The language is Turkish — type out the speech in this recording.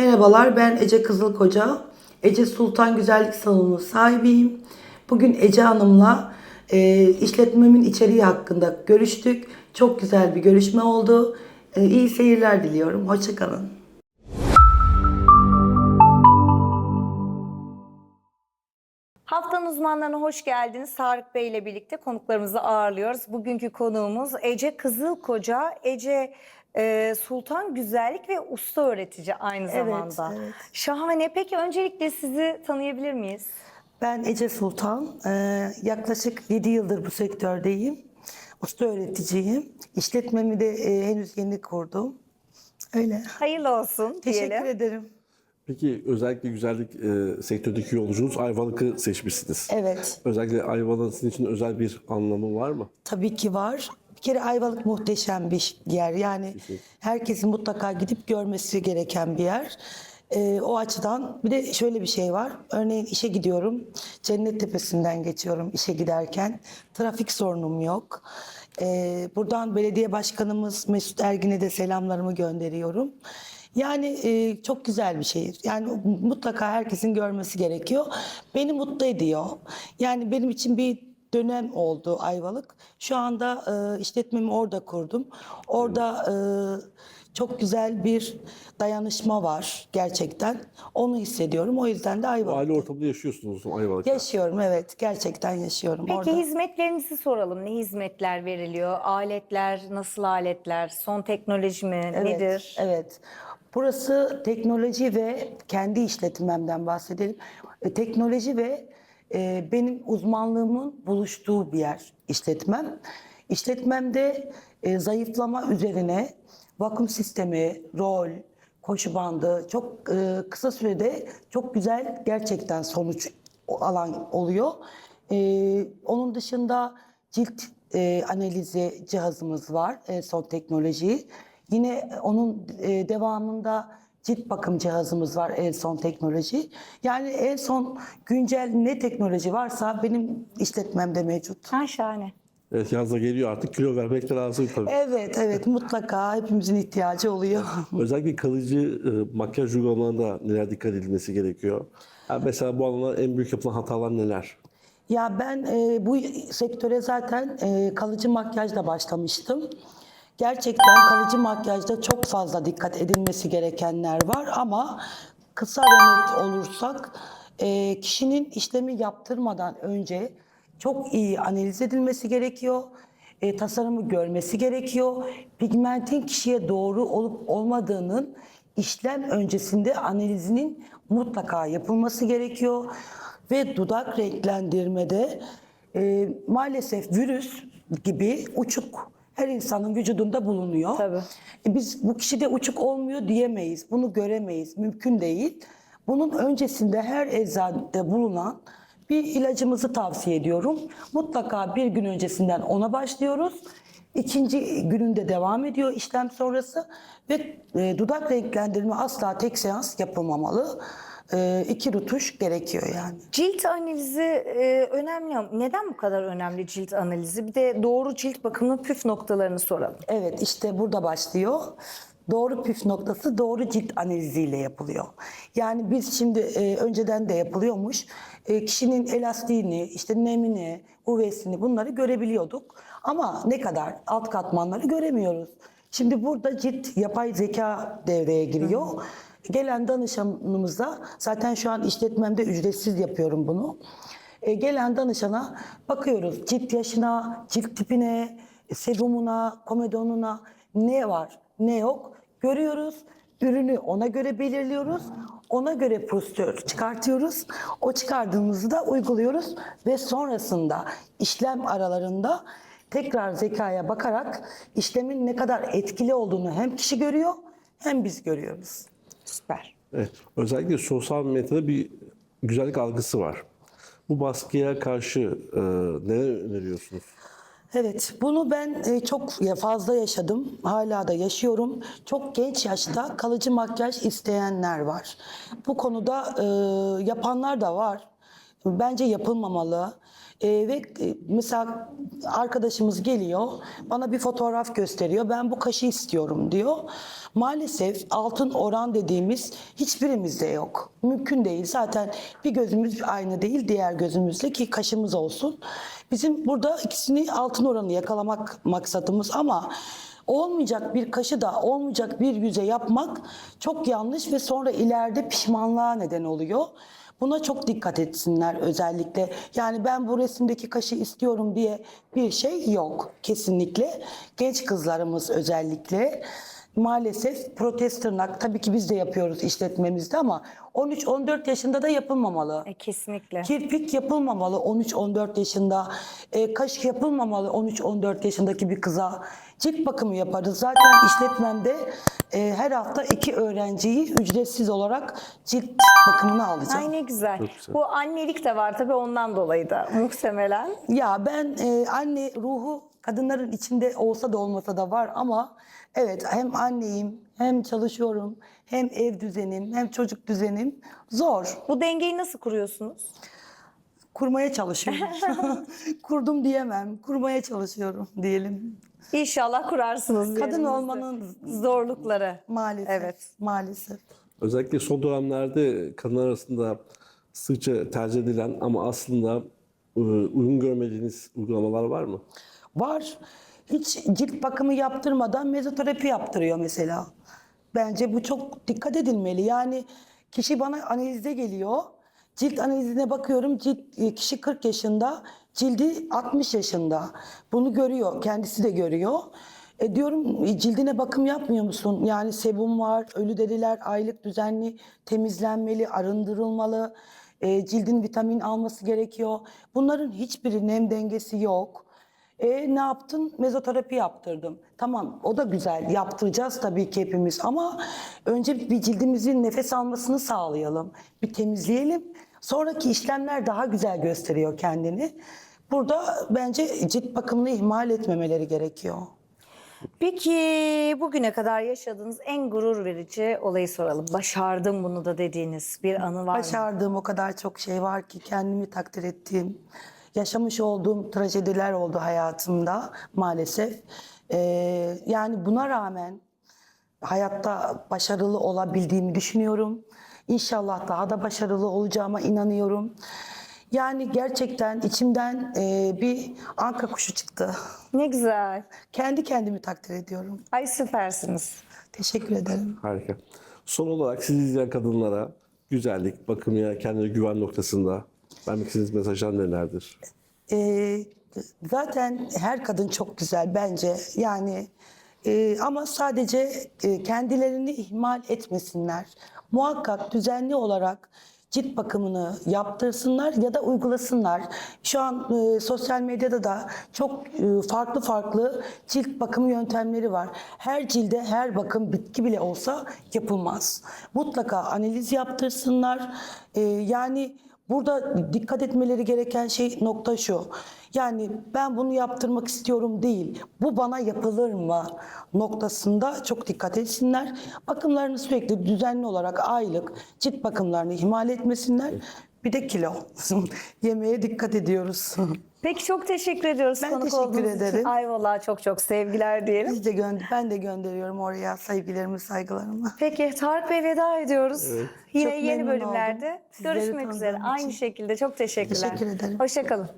Merhabalar, ben Ece Kızılkoca. Ece Sultan Güzellik Salonu sahibiyim. Bugün Ece Hanım'la e, işletmemin içeriği hakkında görüştük. Çok güzel bir görüşme oldu. E, iyi seyirler diliyorum. Hoşçakalın. Haftanın uzmanlarına hoş geldiniz. Tarık Bey ile birlikte konuklarımızı ağırlıyoruz. Bugünkü konuğumuz Ece Kızılkoca. Ece e, Sultan Güzellik ve Usta Öğretici aynı Evet, zamanda. evet. Şahane. Peki öncelikle sizi tanıyabilir miyiz? Ben Ece Sultan. E, yaklaşık 7 yıldır bu sektördeyim. Usta öğreticiyim. İşletmemi de e, henüz yeni kurdum. Öyle. Hayırlı olsun Teşekkür diyelim. ederim. Peki özellikle güzellik e, sektördeki yolculuğunuz Ayvalık'ı seçmişsiniz. Evet. Özellikle Ayvalık'ın sizin için özel bir anlamı var mı? Tabii ki var. Bir kere Ayvalık muhteşem bir yer. Yani herkesin mutlaka gidip görmesi gereken bir yer. Ee, o açıdan bir de şöyle bir şey var. Örneğin işe gidiyorum. Cennet Tepesi'nden geçiyorum işe giderken. Trafik sorunum yok. Ee, buradan belediye başkanımız Mesut Ergin'e de selamlarımı gönderiyorum. Yani e, çok güzel bir şehir. Yani mutlaka herkesin görmesi gerekiyor. Beni mutlu ediyor. Yani benim için bir dönem oldu Ayvalık. Şu anda e, işletmemi orada kurdum. Orada e, çok güzel bir dayanışma var gerçekten. Onu hissediyorum. O yüzden de Ayvalık. aile ortamında yaşıyorsunuz Ayvalık'ta. Yaşıyorum evet. Gerçekten yaşıyorum Peki orada. hizmetlerinizi soralım. Ne hizmetler veriliyor? Aletler, nasıl aletler? Son teknoloji mi? Evet, Nedir? Evet. Burası teknoloji ve kendi işletmemden bahsedelim. E, teknoloji ve e, benim uzmanlığımın buluştuğu bir yer işletmem. İşletmemde e, zayıflama üzerine vakum sistemi, rol, koşu bandı çok e, kısa sürede çok güzel gerçekten sonuç alan oluyor. E, onun dışında cilt e, analizi cihazımız var, e, son teknoloji. Yine onun e, devamında cilt bakım cihazımız var en son teknoloji. Yani en son güncel ne teknoloji varsa benim işletmemde mevcut. Ha şahane. Evet yazda geliyor artık kilo vermek de lazım tabii. Evet evet mutlaka hepimizin ihtiyacı oluyor. Özellikle kalıcı e, makyaj uygulamalarında neler dikkat edilmesi gerekiyor? Yani mesela bu alanda en büyük yapılan hatalar neler? Ya ben e, bu sektöre zaten e, kalıcı makyajla başlamıştım. Gerçekten kalıcı makyajda çok fazla dikkat edilmesi gerekenler var ama kısa ve net olursak e, kişinin işlemi yaptırmadan önce çok iyi analiz edilmesi gerekiyor. E, tasarımı görmesi gerekiyor. Pigmentin kişiye doğru olup olmadığının işlem öncesinde analizinin mutlaka yapılması gerekiyor. Ve dudak renklendirmede e, maalesef virüs gibi uçuk her insanın vücudunda bulunuyor. Tabii. E, biz bu kişide uçuk olmuyor diyemeyiz. Bunu göremeyiz. Mümkün değil. Bunun öncesinde her eczanede bulunan bir ilacımızı tavsiye ediyorum. Mutlaka bir gün öncesinden ona başlıyoruz. İkinci gününde devam ediyor işlem sonrası ve e, dudak renklendirme asla tek seans yapılmamalı. E, iki rutuş gerekiyor yani. Cilt analizi e, önemli. Neden bu kadar önemli cilt analizi? Bir de doğru cilt bakımının püf noktalarını soralım. Evet işte burada başlıyor. Doğru püf noktası doğru cilt analiziyle yapılıyor. Yani biz şimdi e, önceden de yapılıyormuş. E, kişinin elastiğini, işte nemini, UV'sini bunları görebiliyorduk. Ama ne kadar alt katmanları göremiyoruz. Şimdi burada cilt yapay zeka devreye giriyor. Gelen danışanımıza zaten şu an işletmemde ücretsiz yapıyorum bunu. E, gelen danışana bakıyoruz cilt yaşına, cilt tipine, serumuna, komedonuna ne var ne yok görüyoruz. Ürünü ona göre belirliyoruz. Ona göre prosedür çıkartıyoruz. O çıkardığımızı da uyguluyoruz ve sonrasında işlem aralarında tekrar zekaya bakarak işlemin ne kadar etkili olduğunu hem kişi görüyor hem biz görüyoruz. Süper. Evet. Özellikle sosyal medyada bir güzellik algısı var. Bu baskıya karşı e, neler öneriyorsunuz? Evet, bunu ben e, çok ya- fazla yaşadım. Hala da yaşıyorum. Çok genç yaşta kalıcı makyaj isteyenler var. Bu konuda e, yapanlar da var. Bence yapılmamalı. E, ve e, mesela arkadaşımız geliyor, bana bir fotoğraf gösteriyor. Ben bu kaşı istiyorum diyor. Maalesef altın oran dediğimiz hiçbirimizde yok. Mümkün değil. Zaten bir gözümüz aynı değil, diğer gözümüzle ki kaşımız olsun. Bizim burada ikisini altın oranı yakalamak maksadımız ama olmayacak bir kaşı da olmayacak bir yüze yapmak çok yanlış ve sonra ileride pişmanlığa neden oluyor. Buna çok dikkat etsinler özellikle. Yani ben bu resimdeki kaşı istiyorum diye bir şey yok kesinlikle. Genç kızlarımız özellikle maalesef protez tırnak tabii ki biz de yapıyoruz işletmemizde ama 13-14 yaşında da yapılmamalı. E, kesinlikle. Kirpik yapılmamalı 13-14 yaşında. E, kaş yapılmamalı 13-14 yaşındaki bir kıza. Cilt bakımı yaparız. Zaten işletmemde e, her hafta iki öğrenciyi ücretsiz olarak cilt bakımını alacağım. Ay ne güzel. Güzel. Bu annelik de var tabii ondan dolayı da muhtemelen. Ya ben e, anne ruhu kadınların içinde olsa da olmasa da var ama evet hem anneyim hem çalışıyorum hem ev düzenim hem çocuk düzenim zor. Bu dengeyi nasıl kuruyorsunuz? Kurmaya çalışıyorum. Kurdum diyemem. Kurmaya çalışıyorum diyelim. İnşallah kurarsınız. Kadın olmanın zorlukları. maalesef. Evet. Maalesef. Özellikle son dönemlerde kadınlar arasında sıkça tercih edilen ama aslında e, uygun görmediğiniz uygulamalar var mı? Var. Hiç cilt bakımı yaptırmadan mezoterapi yaptırıyor mesela. Bence bu çok dikkat edilmeli. Yani kişi bana analizde geliyor. Cilt analizine bakıyorum. Cilt, e, kişi 40 yaşında, cildi 60 yaşında. Bunu görüyor. Kendisi de görüyor. E diyorum "E, cildine bakım yapmıyor musun? Yani sebum var, ölü deriler aylık düzenli temizlenmeli, arındırılmalı. E, cildin vitamin alması gerekiyor. Bunların hiçbiri nem dengesi yok. E ne yaptın? Mezoterapi yaptırdım. Tamam o da güzel. Yaptıracağız tabii ki hepimiz ama önce bir cildimizin nefes almasını sağlayalım. Bir temizleyelim. Sonraki işlemler daha güzel gösteriyor kendini. Burada bence cilt bakımını ihmal etmemeleri gerekiyor. Peki bugüne kadar yaşadığınız en gurur verici olayı soralım. Başardım bunu da dediğiniz bir anı var mı? Başardığım o kadar çok şey var ki kendimi takdir ettiğim, yaşamış olduğum trajediler oldu hayatımda maalesef. Ee, yani buna rağmen hayatta başarılı olabildiğimi düşünüyorum. İnşallah daha da başarılı olacağıma inanıyorum. Yani gerçekten içimden e, bir anka kuşu çıktı. Ne güzel. Kendi kendimi takdir ediyorum. Ay süpersiniz. Teşekkür ederim. Harika. Son olarak sizi izleyen kadınlara güzellik, bakım ya kendine güven noktasında vermek istediğiniz mesajlar nelerdir? Ee, zaten her kadın çok güzel bence. Yani e, ama sadece e, kendilerini ihmal etmesinler. Muhakkak düzenli olarak cilt bakımını yaptırsınlar ya da uygulasınlar. Şu an e, sosyal medyada da çok e, farklı farklı cilt bakımı yöntemleri var. Her cilde her bakım bitki bile olsa yapılmaz. Mutlaka analiz yaptırsınlar. E, yani Burada dikkat etmeleri gereken şey nokta şu. Yani ben bunu yaptırmak istiyorum değil. Bu bana yapılır mı noktasında çok dikkat etsinler. Bakımlarını sürekli düzenli olarak aylık cilt bakımlarını ihmal etmesinler. Bir de kilo. Yemeğe dikkat ediyoruz. Peki çok teşekkür ediyoruz Ben konuk teşekkür olduğunuz için. ederim. Ayvalık'a çok çok sevgiler diyelim. Biz de gö- ben de gönderiyorum oraya sevgilerimi, saygılarımı. Peki Tarık Bey veda ediyoruz. Yine Çok yeni bölümlerde oldum. Görüşmek üzere. tanıdığım Aynı için. şekilde çok teşekkürler. Teşekkür ederim. Hoşçakalın.